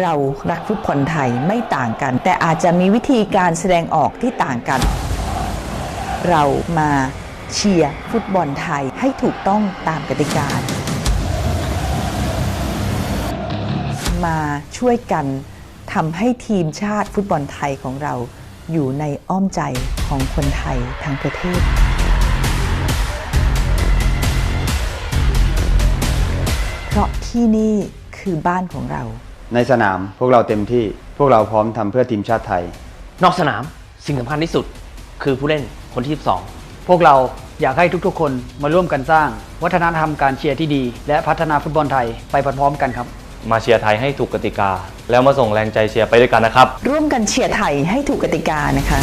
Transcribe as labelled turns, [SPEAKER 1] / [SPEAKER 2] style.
[SPEAKER 1] เรารักฟุตบอลไทยไม่ต่างกัน แต่อาจจะมีวิธีการแสดงออกที่ต่างกัน เรามาเชียร์ฟุตบอลไทยให้ถูกต้องตามกติกา มาช่วยกันทำให้ทีมชาติฟุตบอลไทยของเราอยู่ในอ้อมใจของคนไทยทั้งประเทศเพราะที่นี่คือบ้านของเรา
[SPEAKER 2] ในสนามพวกเราเต็มที่พวกเราพร้อมทำเพื่อทีมชาติไทย
[SPEAKER 3] นอกสนามสิ่งสำคัญที่สุด คือผู้เล่นคนที่
[SPEAKER 4] พวกเราอยากให้ทุกๆ คนมาร่วมกันสร้าง วัฒนธรรมการเชียร์ที่ดี และพัฒนาฟุตบอลไทยไปพร้อมๆกันครับ
[SPEAKER 5] มาเชียร์ไทยให้ถูกกติกา แล้วมาส่งแรงใจเชียร์ไปด้วยกันนะครับ
[SPEAKER 1] ร่วมกันเชียร์ไทยให้ถูกกติกานะคะ